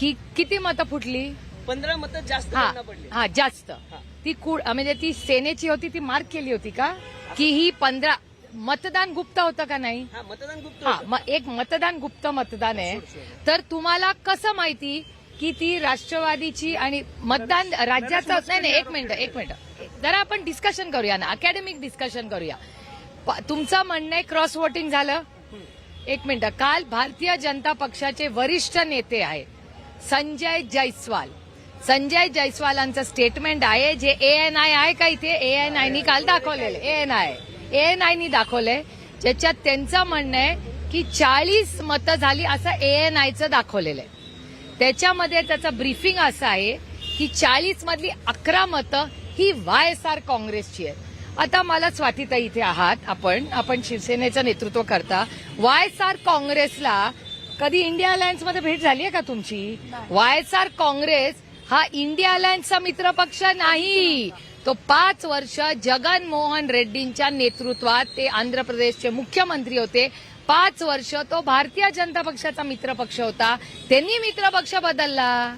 की किती मतं फुटली? पंधरा मतं जास्त हा त्यांना पडली. हा जास्त. हा. ती कुड म्हणजे ती सेनेची होती ती मार्क केली होती का? की ही पंधरा मतदान गुप्त होतं का नाही? हा मतदान गुप्त हा होतं. मग एक मतदान गुप्त मतदान आहे. तर तुम्हाला कसं माहिती की ती राष्ट्रवादीची आणि मतदान राज्याचं नाही नाही एक मिनिट एक मिनिट. जरा आपण डिस्कशन करूया ना. अकॅडमिक डिस्कशन करूया. प- तुमचं म्हणणं आहे क्रॉस वोटिंग झालं? एक मिनिट. काल भारतीय जनता पक्षाचे वरिष्ठ नेते आहेत. संजय जयस्वाल संजय जयस्वालांचं स्टेटमेंट आहे जे ए एन आय आहे का इथे? ए एन आयनी काल दाखवलेलं A N I A N आयनी दाखवलंय. ज्याच्यात त्यांचं म्हणणं आहे की चाळीस मतं झाली असं ए एन आयचं दाखवलेलं आहे. त्याच्यामध्ये त्याचं ब्रीफिंग असं आहे की चाळीस मधली अकरा मतं ही वाय एस आर काँग्रेसची आहेत. आता मला स्वातीताई इथे आहात. आपण आपण शिवसेनेचं नेतृत्व करता. वाय एस आर काँग्रेसला कधी इंडिया अलायन्समध्ये भेट झाली आहे का तुमची? वाय एस आर काँग्रेस हा इंडिया अलायन्सचा मित्रपक्ष नाही. तो पाच वर्ष जगन मोहन रेड्डींच्या नेतृत्वात ते आंध्र प्रदेशचे मुख्यमंत्री होते. पाच वर्ष तो भारतीय जनता पक्षाचा मित्रपक्ष होता. त्यांनी मित्रपक्ष बदलला.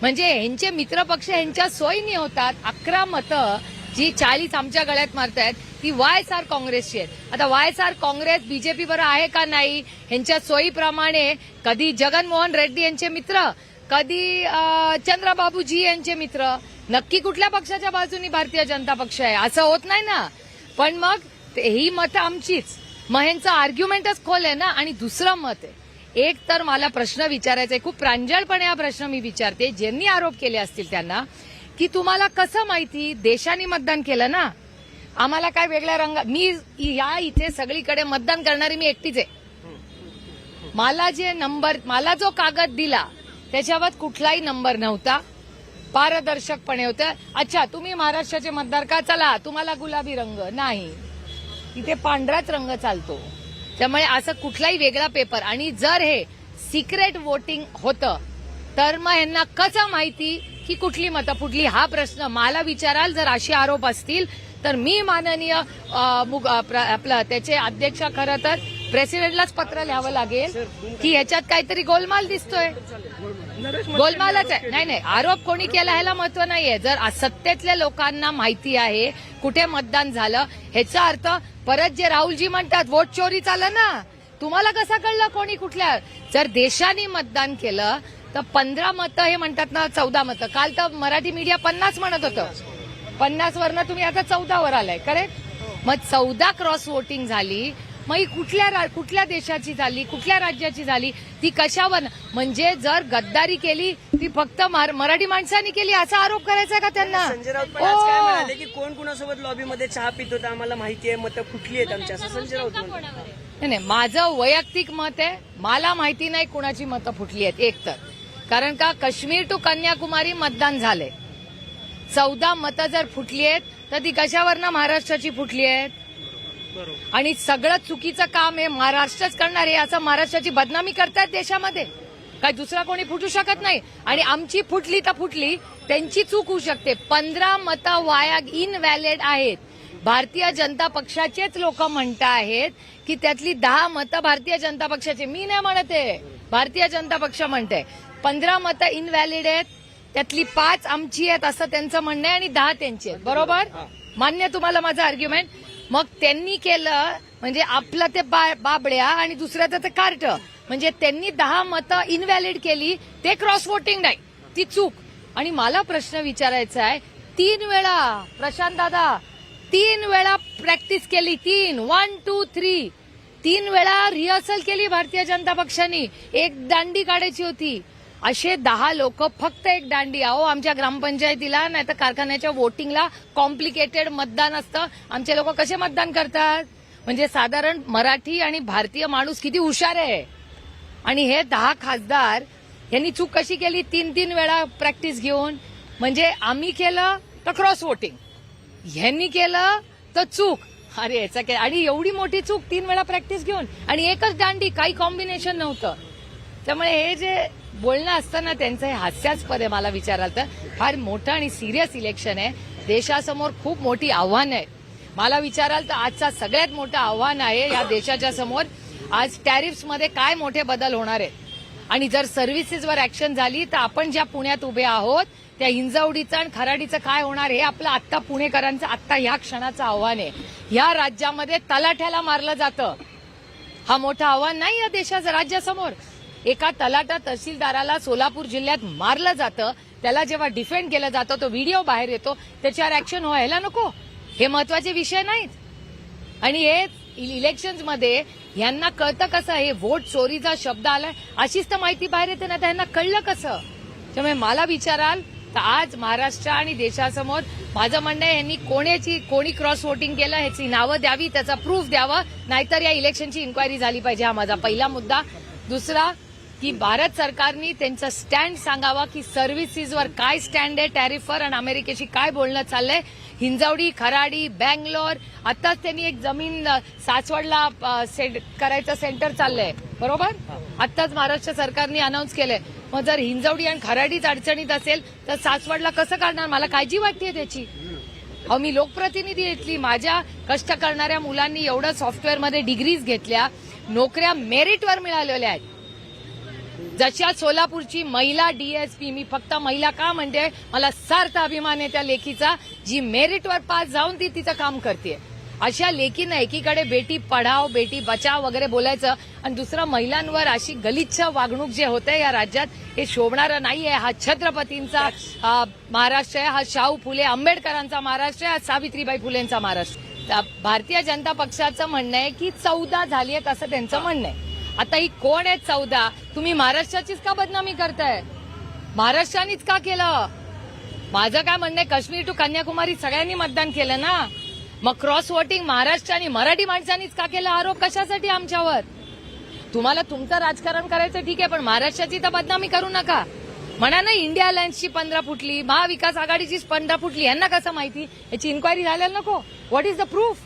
म्हणजे ह्यांचे मित्रपक्ष ह्यांच्या सोयीनी होतात. अकरा मतं जी चाळीस आमच्या गळ्यात मारतायत. ती वाय एस आर काँग्रेसची आहेत. आता Y S R Congress BJP बरं आहे का नाही? ह्यांच्या सोयीप्रमाणे कधी जगनमोहन रेड्डी यांचे मित्र कधी चंद्रबाबूजी यांचे मित्र नक्की कुठल्या पक्षाच्या बाजूनी भारतीय जनता पक्ष आहे? असं होत नाही ना. पण मग ते- ही मतं आमचीच. मग ह्यांचं आर्ग्युमेंटच खोल आहे ना? आणि दुसरं मत आहे. एक तर मला प्रश्न विचारायचा आहे. खूप प्रांजळपणे हा प्रश्न मी विचारते. ज्यांनी आरोप केले असतील त्यांना की तुम्हाला कसं माहिती? देशाने मतदान केलं ना? आम्हाला काय वेगळ्या रंग मी या इथे सगळीकडे मतदान करणारी मी एकटीच आहे. मला जे नंबर मला जो कागद दिला त्याच्यावर कुठलाही नंबर नव्हता. पारदर्शकपणे होतं. अच्छा तुम्ही महाराष्ट्राचे मतदार का? चला तुम्हाला गुलाबी रंग. नाही. इथे पांढराच रंग चालतो. त्यामुळे असं कुठलाही वेगळा पेपर. आणि जर हे सिक्रेट वोटिंग होतं तर मग यांना कसं माहिती की कुठली मतं फुटली? हा प्रश्न मला विचाराल जर असे आरोप असतील तर मी माननीय आपलं त्याचे अध्यक्ष खरं तर प्रेसिडेंटलाच पत्र लिहावं लागेल की ह्याच्यात काहीतरी गोलमाल दिसतोय. गोलमालच आहे. नाही नाही. आरोप कोणी केला ह्याला महत्त्व नाहीये. जर सत्तेतल्या लोकांना माहिती आहे कुठे मतदान झालं ह्याचा अर्थ परत जे राहुलजी म्हणतात वोट चोरी चाललं ना. तुम्हाला कसं कळलं कोणी कुठल्या? जर देशाने मतदान केलं तर पंधरा मतं हे म्हणतात ना चौदा मतं. काल तर मराठी मीडिया पन्नास म्हणत होतं. पन्नास वरनं तुम्ही आता चौदा वर आलाय करेक्ट मग चौदा क्रॉस वोटिंग झाली मग ही कुठल्या कुठल्या देशाची झाली कुठल्या राज्याची झाली ती कशावर म्हणजे जर गद्दारी केली ती फक्त मार- मराठी माणसांनी केली असा आरोप करायचा का त्यांना? संजय राऊत. म्हणाले की कोण कुणासोबत लॉबीमध्ये चहा पित होता आम्हाला माहिती आहे मतं फुटली आहेत आमची असं संजय राऊत नाही माझं वैयक्तिक मत आहे मला माहिती नाही कुणाची मतं फुटली आहेत एक तर. कारण का काश्मीर टू कन्याकुमारी मतदान झालंय. चौदा मतं जर फुटली आहेत तर ती कशावरनं महाराष्ट्राची फुटली आहेत? आणि सगळं चुकीचं काम आहे महाराष्ट्रच करणार आहे असं महाराष्ट्राची बदनामी करतायत देशामध्ये? काय दुसरा कोणी फुटू शकत नाही? आणि आमची फुटली तर फुटली त्यांची चूक होऊ शकते. पंधरा मतं वाया इनव्हॅलिड आहेत. भारतीय जनता पक्षाचेच लोक म्हणत आहेत की त्यातली दहा मतं भारतीय जनता पक्षाचे. मी नाही म्हणत आहे. भारतीय जनता पक्ष म्हणते पंधरा मतं इनव्हॅलिड आहेत त्यातली पाच आमची आहेत असं त्यांचं म्हणणं आहे आणि दहा त्यांची आहेत. बरोबर? मान्य तुम्हाला माझं आर्ग्युमेंट मग त्यांनी केलं म्हणजे आपलं ते बा- बाबड्या आणि दुसऱ्याचं ते कार्ट. म्हणजे त्यांनी दहा मतं इनव्हॅलिड केली ते क्रॉस वोटिंग नाही. ती चूक. आणि मला प्रश्न विचारायचा आहे तीन वेळा प्रशांत दादा तीन वेळा प्रॅक्टिस केली तीन. वन टू थ्री तीन वेळा रिहर्सल केली भारतीय जनता पक्षाने. एक दांडी काढायची होती. असे दहा लोक फक्त एक दांडी अहो आमच्या ग्रामपंचायतीला नाही तर कारखान्याच्या वोटिंगला कॉम्प्लिकेटेड मतदान असतं. आमचे लोक कसे मतदान करतात? म्हणजे साधारण मराठी आणि भारतीय माणूस किती हुशार आहे? आणि हे दहा खासदार यांनी चूक कशी केली? तीन तीन वेळा प्रॅक्टिस घेऊन. म्हणजे आम्ही केलं तर क्रॉस वोटिंग ह्यांनी केलं तर चूक. अरे याचा काय? आणि एवढी मोठी चूक तीन वेळा प्रॅक्टिस घेऊन. आणि एकच दांडी काही कॉम्बिनेशन नव्हतं. त्यामुळे हे जे बोलणं असतं ना त्यांचं हे हास्यास्पद आहे मला विचाराल तर. फार मोठं आणि सिरियस इलेक्शन आहे. देशासमोर खूप मोठी आव्हानं आहे मला विचाराल तर आजचा सगळ्यात मोठं आव्हान आहे या देशाच्या समोर. आज टॅरिफ्समध्ये काय मोठे बदल होणार आहेत? आणि जर सर्व्हिसेसवर ऍक्शन झाली तर आपण ज्या पुण्यात उभे आहोत त्या हिंजवडीचं आणि खराडीचं काय होणार हे आपलं आत्ता पुणेकरांचं आत्ता ह्या क्षणाचं आव्हान आहे. ह्या राज्यामध्ये तलाठ्याला मारलं जातं. हा मोठं आव्हान नाही या देशाचं राज्यासमोर. एका तलाटा तहसीलदाराला सोलापूर जिल्ह्यात मारलं जातं. त्याला जेव्हा डिफेंड केलं जातं तो व्हिडिओ बाहेर येतो. त्याच्यावर ऍक्शन व्हायला नको. हे महत्त्वाचे विषय नाहीत. आणि हे इलेक्शन्समध्ये यांना कळतं कसं हे वोट चोरीचा शब्द आलाय? अशीच तर माहिती बाहेर येते ना त्यांना कळलं कसं? त्यामुळे मला विचाराल तर आज महाराष्ट्र आणि देशासमोर माझं म्हणणं आहे यांनी कोणाची कोणी क्रॉस वोटिंग केलं ह्याची नावं द्यावी त्याचा प्रूफ द्यावं नाहीतर या इलेक्शनची इन्क्वायरी झाली पाहिजे. हा माझा पहिला मुद्दा. दुसरा की भारत सरकारनी त्यांचा स्टँड सांगावा की सर्व्हिसेसवर काय स्टँड आहे टॅरिफवर आणि अमेरिकेशी काय बोलणं चाललंय? हिंजवडी खराडी बँगलोर आताच त्यांनी एक जमीन सासवडला करायचं सेंटर चाललंय. बरोबर? आताच महाराष्ट्र सरकारने अनाऊन्स केलंय. मग जर हिंजवडी आणि खराडीच अडचणीत असेल तर सासवडला कसं करणार मला काळजी वाटते त्याची. अहो मी लोकप्रतिनिधी येतली माझ्या कष्ट करणाऱ्या मुलांनी एवढं सॉफ्टवेअरमध्ये डिग्रीज घेतल्या. नोकऱ्या मेरिटवर मिळालेल्या आहेत. जशा सोलापूरची महिला डीएसपी मी फक्त महिला का म्हणते? मला सार्थ अभिमान आहे त्या लेखीचा. जी मेरिटवर पास जाऊन ती तिचं काम करते. अशा लेखीनं एकीकडे बेटी पढाव बेटी बचाव वगैरे बोलायचं आणि दुसरं महिलांवर अशी गलिच्छ वागणूक जे होते या राज्यात हे शोभणारं नाहीये. हा छत्रपतींचा महाराष्ट्र आहे हा शाहू फुले आंबेडकरांचा महाराष्ट्र आहे हा सावित्रीबाई फुलेंचा महाराष्ट्र भारतीय जनता पक्षाचं म्हणणं आहे की चौदा झाली आहेत असं त्यांचं म्हणणं आहे. आता ही कोण आहेत चौदा? तुम्ही महाराष्ट्राचीच का बदनामी करताय? महाराष्ट्रानेच का केलं? माझं काय म्हणणं आहे काश्मीर टू कन्याकुमारी सगळ्यांनी मतदान केलं ना? मग क्रॉस वोटिंग महाराष्ट्र आणि मराठी माणसांनीच का केला आरोप? कशासाठी आमच्यावर? तुम्हाला तुमचं राजकारण करायचं ठीक आहे पण महाराष्ट्राची तर बदनामी करू नका. म्हणा ना इंडिया अलायन्सची पंधरा फुटली महाविकास आघाडीची पंधरा फुटली यांना कसं माहिती? याची इन्क्वायरी झाल्याला नको. व्हॉट इज द प्रूफ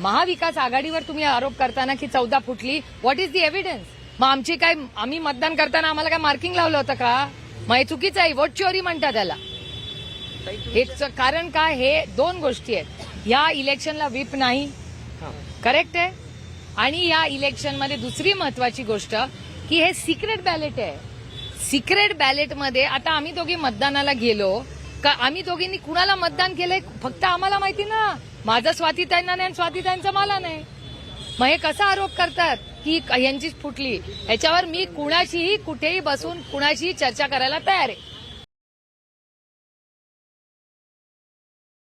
महाविकास आघाडीवर तुम्ही आरोप करताना की चौदा फुटली. व्हॉट इज द एव्हिडन्स मग आमची काय आम्ही मतदान करताना आम्हाला काय मार्किंग लावलं होतं का? मग हे चुकीचं आहे. वोट चोरी म्हणतात त्याला. हेच कारण काय हे दोन गोष्टी आहेत. या इलेक्शनला व्हीप नाही. करेक्ट आहे? आणि या इलेक्शनमध्ये दुसरी महत्वाची गोष्ट की हे सिक्रेट बॅलेट आहे. सिक्रेट बॅलेटमध्ये आता आम्ही दोघी मतदानाला गेलो. का आम्ही दोघींनी कुणाला मतदान केलंय? फक्त आम्हाला माहिती ना. माझं स्वातीताईंना नाही आणि स्वातीताईंचं मला नाही मग हे कसा आरोप करतात? की यांचीच फुटली. याच्यावर मी कुणाशीही कुठेही बसून कुणाशीही चर्चा करायला तयार आहे.